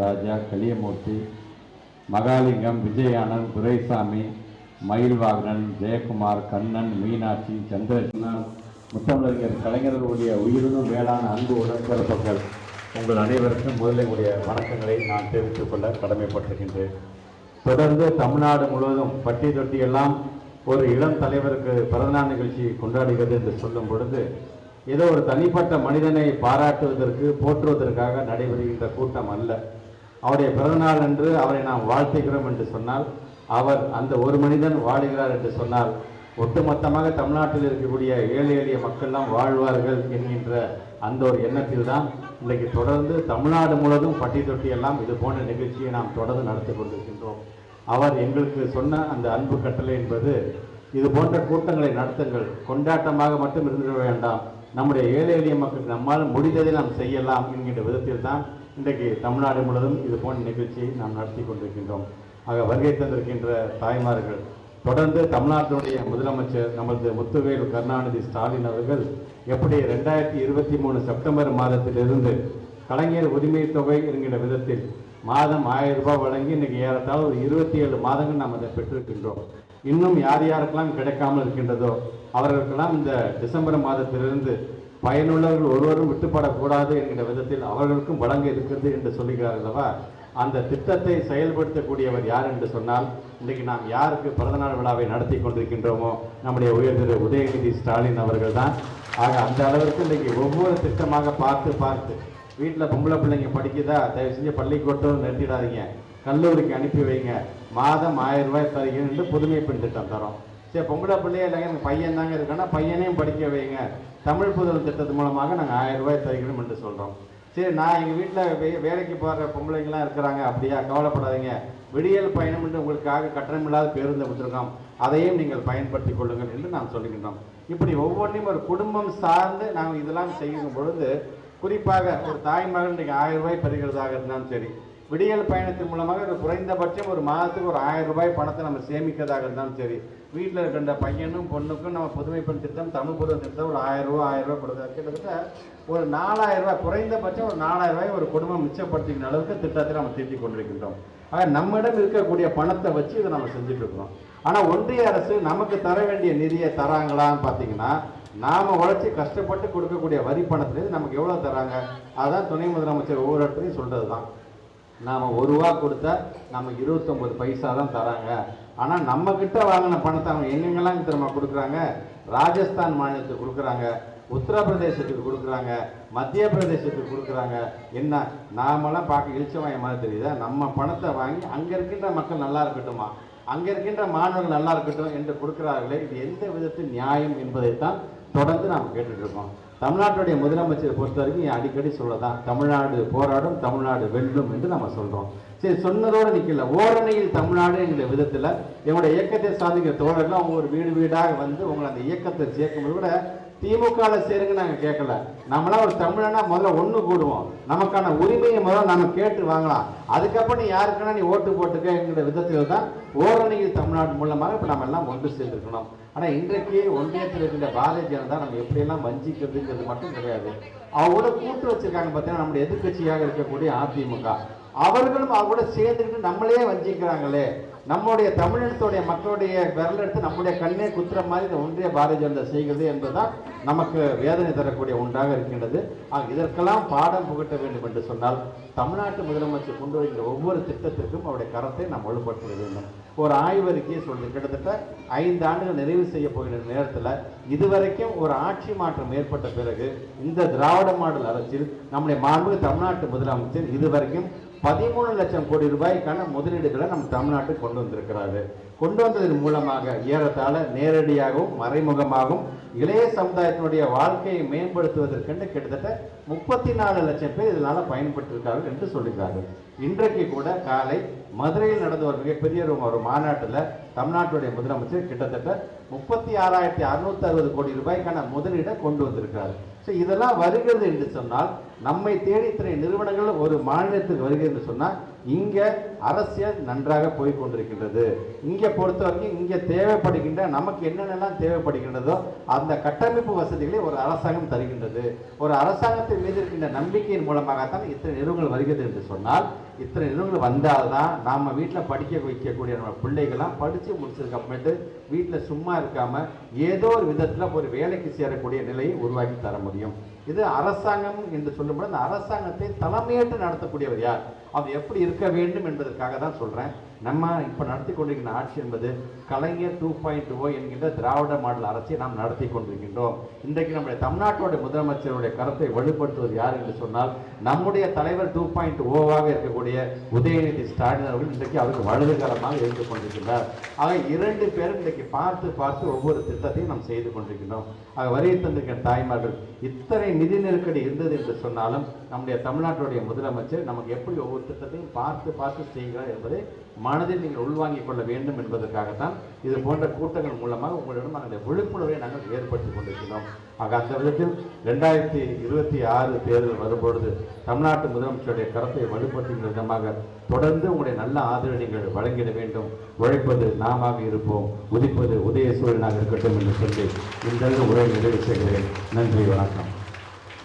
ராஜா கலியமூர்த்தி மகாலிங்கம் விஜயானந்த் துரைசாமி மயில்வாகனன் ஜெயக்குமார் கண்ணன் மீனாட்சி சந்திரசேகரன் முத்தமிழறிஞர் கலைஞர்களுடைய உயிரினும் மேலான அன்பு உடன்பிறப்புகள் உங்கள் அனைவருக்கும் முதலில் வணக்கங்களை நான் தெரிவித்துக் கொள்ள கடமைப்பட்டிருக்கின்றேன். தொடர்ந்து தமிழ்நாடு முழுவதும் பட்டி தொட்டி எல்லாம் ஒரு இளம் தலைவருக்கு பிறந்தநாள் நிகழ்ச்சி கொண்டாடுகிறது என்று சொல்லும் பொழுது ஏதோ ஒரு தனிப்பட்ட மனிதனை பாராட்டுவதற்கு போற்றுவதற்காக நடைபெறுகின்ற கூட்டம் அல்ல. அவருடைய பிறந்தநாள் அன்று அவரை நாம் வாழ்த்துகிறோம் என்று சொன்னால் அவர் அந்த ஒரு மனிதன் வாழுகிறார் என்று சொன்னால் ஒட்டுமொத்தமாக தமிழ்நாட்டில் இருக்கக்கூடிய ஏழை எளிய மக்கள்லாம் வாழ்வார்கள் என்கின்ற அந்த ஒரு எண்ணத்தில் தான் இன்றைக்கு தொடர்ந்து தமிழ்நாடு முழுவதும் பட்டி தொட்டி எல்லாம் இது போன்ற நிகழ்ச்சியை நாம் தொடர்ந்து நடத்தி கொண்டிருக்கின்றோம். அவர் எங்களுக்கு சொன்ன அந்த அன்பு கட்டளை என்பது இது போன்ற கூட்டங்களை நடத்துங்கள் கொண்டாட்டமாக மட்டும் இருந்துட வேண்டாம். நம்முடைய ஏழை எளிய மக்களுக்கு நம்மால் முடிந்ததை நாம் செய்யலாம் என்கின்ற விதத்தில் தான் இன்றைக்கு தமிழ்நாடு முழுவதும் இது போன்ற நிகழ்ச்சியை நாம் நடத்தி கொண்டிருக்கின்றோம். ஆக வருகை தந்திருக்கின்ற தாய்மார்கள் தொடர்ந்து தமிழ்நாட்டினுடைய முதலமைச்சர் நமது முத்துவேல் கருணாநிதி ஸ்டாலின் அவர்கள் எப்படி ரெண்டாயிரத்தி இருபத்தி மூணு செப்டம்பர் மாதத்திலிருந்து கலைஞர் உரிமை தொகை என்கிற விதத்தில் மாதம் ஆயிரம் ரூபாய் வழங்கி இன்னைக்கு ஏறத்தாழ ஒரு இருபத்தி ஏழு மாதங்கள் நாம் அதை பெற்றிருக்கின்றோம். இன்னும் யார் யாருக்கெல்லாம் கிடைக்காமல் இருக்கின்றதோ அவர்களுக்கெல்லாம் இந்த டிசம்பர் மாதத்திலிருந்து பயனுள்ளவர்கள் ஒருவரும் விட்டுப்படக்கூடாது என்கிற விதத்தில் அவர்களுக்கும் வழங்க இருக்கிறது என்று சொல்லுகிறார் அல்லவா? அந்த திட்டத்தை செயல்படுத்தக்கூடியவர் யார் என்று சொன்னால் இன்றைக்கு நாம் யாருக்கு பிறந்தநாள் விழாவை நடத்தி கொண்டிருக்கின்றோமோ நம்முடைய உயர்ந்த உதயநிதி ஸ்டாலின் அவர்கள் தான் ஆக அந்த அளவிற்கு இன்றைக்கு ஒவ்வொரு திட்டமாக பார்த்து பார்த்து வீட்டில் பொம்பளை பிள்ளைங்க படிக்குதா? தயவு செஞ்சு பள்ளிக்கூட்டம் நிறுத்திடாதீங்க. கல்லூரிக்கு அனுப்பி வைங்க. மாதம் ஆயிரம் ரூபாய் தருகிறேன் என்று புதுமை பெண் திட்டம் தரோம். சரி பொம்பளை பிள்ளையே இல்லைங்க எனக்கு பையன் தாங்க இருக்கானா பையனையும் படிக்க வைங்க. தமிழ் புதல் திட்டத்து மூலமாக நாங்கள் ஆயிரம் ரூபாய் தருகிறோம் என்று சொல்கிறோம் சரி நான் எங்கள் வீட்டில் வே வேலைக்கு போகிற பொம்பளைங்களாம் இருக்கிறாங்க அப்படியா? கவலைப்படாதீங்க. விடியல் பயணம் என்று உங்களுக்காக கட்டணமில்லாத பேருந்து விட்டுருக்கோம் அதையும் நீங்கள் பயன்படுத்தி கொள்ளுங்கள் என்று நாம் சொல்லுகின்றோம் இப்படி ஒவ்வொன்றையும் ஒரு குடும்பம் சார்ந்து நாம் இதெல்லாம் செய்யும் பொழுது குறிப்பாக ஒரு தாய் மகன் இன்றைக்கு ஆயிரம் ரூபாய் பெறுகிறதாக இருந்தாலும் சரி விடியல் பயணத்தின் மூலமாக ஒரு குறைந்தபட்சம் ஒரு மாதத்துக்கு ஒரு ஆயிரம் ரூபாய் பணத்தை நம்ம சேமிக்கிறதாக இருந்தாலும் சரி வீட்டில் இருக்கின்ற பையனும் பொண்ணுக்கும் நம்ம புதுமை பெண் திட்டம் தமிழ் புதுமை திட்டம் ஒரு ஆயிரம் ரூபாய் ஆயிரம் ரூபாய் கொடுத்தா கிட்டத்தட்ட ஒரு நாலாயிரம் ரூபாய் குறைந்தபட்சம் ஒரு நாலாயிரம் ரூபாய் ஒரு குடும்பம் மிச்சப்படுத்திக்கிற அளவுக்கு திட்டத்தை நம்ம தீட்டி கொண்டிருக்கின்றோம். ஆக நம்மிடம் இருக்கக்கூடிய பணத்தை வச்சு இதை நம்ம செஞ்சுட்டு இருக்கிறோம். ஆனால் ஒன்றிய அரசு நமக்கு தர வேண்டிய நிதியை தராங்களான்னு பார்த்தீங்கன்னா நாம் உழைச்சி கஷ்டப்பட்டு கொடுக்கக்கூடிய வரி பணத்துலேருந்து நமக்கு எவ்வளோ தராங்க? அதுதான் துணை முதலமைச்சர் ஒவ்வொரு இடத்துலையும் சொல்கிறது தான் நாம் ஒரு ரூபா கொடுத்தா நம்ம இருபத்தொம்பது பைசா தான் தராங்க. ஆனால் நம்மக்கிட்ட வாங்கின பணத்தை அவங்க எங்கெங்கெல்லாம் திரும்ப கொடுக்குறாங்க? ராஜஸ்தான் மாநிலத்துக்கு கொடுக்குறாங்க உத்தரப்பிரதேசத்துக்கு கொடுக்குறாங்க மத்திய பிரதேசத்துக்கு கொடுக்குறாங்க. என்ன நாமெல்லாம் பார்க்க இழிச்சவாய மாதிரி தெரியுதா? நம்ம பணத்தை வாங்கி அங்கே இருக்கின்ற மக்கள் நல்லா இருக்கட்டுமா? அங்கே இருக்கின்ற மாணவர்கள் நல்லா இருக்கட்டும் என்று கொடுக்கிறார்களே இது எந்த விதத்தில் நியாயம் என்பதைத்தான் தொடர்ந்து நாம் கேட்டுட்ருக்கோம். தமிழ்நாட்டுடைய முதலமைச்சரை பொறுத்த வரைக்கும் அடிக்கடி சொல்லதான் தமிழ்நாடு போராடும் தமிழ்நாடு வெல்லும் என்று நம்ம சொல்கிறோம் சரி சொன்னதோடு நிற்கல ஓரணியில் தமிழ்நாடு என்கிற விதத்தில் எங்களுடைய இயக்கத்தை சாதிக்கிற தோழர்கள் அவங்க ஒரு வீடு வீடாக வந்து உங்களை அந்த இயக்கத்தை சேர்க்கும்போது கூட திமுகவில் சேருங்க நாங்கள் கேட்கல நம்மளாம் ஒரு தமிழனா முதல்ல ஒன்று கூடுவோம் நமக்கான உரிமையை முதல்ல நம்ம கேட்டு வாங்கலாம். அதுக்கப்புறம் நீ யாருக்குன்னா நீ ஓட்டு போட்டுக்கங்கிற விதத்தில் தான் ஓரணியில் தமிழ்நாடு மூலமாக இப்போ நம்ம எல்லாம் ஒன்று சேர்ந்துருக்கணும். ஆனால் இன்றைக்கு ஒன்றியத்தில் இருக்கின்ற பாரதிய ஜனதா நம்ம எப்படியெல்லாம் வஞ்சிக்கிறதுங்கிறது மட்டும் கிடையாது. அவங்களோட கூட்டு வச்சிருக்காங்க பார்த்தீங்கன்னா நம்முடைய எதிர்க்கட்சியாக இருக்கக்கூடிய அதிமுக. அவர்களும் அவங்களோட சேர்ந்துக்கிட்டு நம்மளே வஞ்சிக்கிறாங்களே. நம்முடைய தமிழினத்துடைய மக்களுடைய விரல் எடுத்து நம்முடைய கண்ணே குத்துற மாதிரி இந்த ஒன்றிய பாரதிய ஜனதா செய்கிறது என்பதுதான் நமக்கு வேதனை தரக்கூடிய ஒன்றாக இருக்கின்றது. ஆக இதற்கெல்லாம் பாடம் புகட்ட வேண்டும் என்று சொன்னால் தமிழ்நாட்டு முதலமைச்சர் கொண்டு வருகிற ஒவ்வொரு திட்டத்திற்கும் அவருடைய கரத்தை நாம் வலுப்படுத்த வேண்டும். ஒரு ஆய்வறிக்கையை சொல்றது கிட்டத்தட்ட ஐந்து ஆண்டுகள் நிறைவு செய்ய போகிற நேரத்தில் இதுவரைக்கும் ஒரு ஆட்சி மாற்றம் ஏற்பட்ட பிறகு இந்த திராவிட மாடல் அரசில் நம்முடைய மாண்பு தமிழ்நாட்டு முதலமைச்சர் இதுவரைக்கும் பதிமூணு லட்சம் கோடி ரூபாய்க்கான முதலீடுகளை நம்ம தமிழ்நாட்டுக்கு கொண்டு வந்திருக்கிறாரு. கொண்டு வந்ததன் மூலமாக ஏறத்தாழ நேரடியாகவும் மறைமுகமாகவும் இளைய சமுதாயத்தினுடைய வாழ்க்கையை மேம்படுத்துவதற்கென்று கிட்டத்தட்ட முப்பத்தி நாலு லட்சம் பேர் இதனால் பயன்பட்டிருக்கார்கள் என்று சொல்லுகிறார்கள். இன்றைக்கு கூட காலை மதுரையில் நடந்த ஒரு மிகப்பெரிய ஒரு மாநாட்டில் தமிழ்நாட்டுடைய முதலமைச்சர் கிட்டத்தட்ட முப்பத்தி ஆறாயிரத்தி அறுநூத்தி அறுபது கோடி ரூபாய்க்கான முதலீடை கொண்டு வந்திருக்காரு ஸோ இதெல்லாம் வருகிறது என்று சொன்னால் நம்மை தேடி இத்தனை நிறுவனங்கள் ஒரு மாநிலத்துக்கு வருகிறது என்று சொன்னால் இங்கே அரசியல் நன்றாக போய் கொண்டிருக்கின்றது இங்கே பொறுத்த வரைக்கும் இங்கே தேவைப்படுகின்ற நமக்கு என்னென்னலாம் தேவைப்படுகின்றதோ அந்த கட்டமைப்பு வசதிகளை ஒரு அரசாங்கம் தருகின்றது. ஒரு அரசாங்கத்தின் மீது இருக்கின்ற நம்பிக்கையின் மூலமாகத்தான் இத்தனை நிறுவனங்கள் வருகிறது என்று சொன்னால் இத்தனை நிறுவனங்கள் வந்தால்தான் நாம் வீட்டில் படிக்க வைக்கக்கூடிய நம்ம பிள்ளைகள்லாம் படித்து முடிச்சதுக்கு அப்புறமேட்டு வீட்டில் சும்மா இருக்காமல் ஏதோ ஒரு விதத்தில் ஒரு வேலைக்கு சேரக்கூடிய நிலையை உருவாக்கி தர முடியும். இது அரசாங்கம் என்று சொல்லும்போது அந்த அரசாங்கத்தை தலைமையேற்று நடத்தக்கூடியவர் யார்? அது எப்படி இருக்க வேண்டும் என்பதற்காக தான் சொல்கிறேன் நம்ம இப்போ நடத்தி கொண்டிருக்கிற ஆட்சி என்பது கலைஞர் டூ பாயிண்ட் ஓ என்கின்ற திராவிட மாடல் அரசை நாம் நடத்தி கொண்டிருக்கின்றோம். இன்றைக்கு நம்முடைய தமிழ்நாட்டோட முதலமைச்சருடைய கருத்தை வலுப்படுத்துவது யார் என்று சொன்னால் நம்முடைய தலைவர் டூ பாயிண்ட் ஓவாக இருக்கக்கூடிய உதயநிதி ஸ்டாலின் அவர்கள் இன்றைக்கு அவருக்கு வலதுகரமாக இருந்து கொண்டிருக்கின்றார். ஆக இரண்டு பேரும் இன்றைக்கு பார்த்து பார்த்து ஒவ்வொரு திட்டத்தையும் நாம் செய்து கொண்டிருக்கின்றோம். ஆக வரியை தந்திருக்கிற தாய்மார்கள் இத்தனை நிதி நெருக்கடி இருந்தது என்று சொன்னாலும் நம்முடைய தமிழ்நாட்டுடைய முதலமைச்சர் நமக்கு எப்படி ஒவ்வொரு திட்டத்தையும் பார்த்து பார்த்து செய்கிறார் என்பதை மனதில் நீங்கள் உள்வாங்கிக் கொள்ள வேண்டும் என்பதற்காகத்தான் இது போன்ற கூட்டங்கள் மூலமாக உங்களிடம் நாங்கள் விழிப்புணர்வை நாங்கள் ஏற்படுத்தி கொண்டிருக்கிறோம். ஆக அந்த விதத்தில் ரெண்டாயிரத்தி இருபத்தி ஆறு தேர்தல் வரும்பொழுது தமிழ்நாட்டு முதலமைச்சருடைய கருத்தை வலுப்படுத்துகின்ற விதமாக தொடர்ந்து உங்களுடைய நல்ல ஆதரவை நீங்கள் வழங்கிட வேண்டும். உழைப்பது நாம இருப்போம். உதிப்பது உதய சூழலாக இருக்கட்டும் என்று சொல்லி இந்த உரை நிறைவு செய்கிறேன். நன்றி வணக்கம்.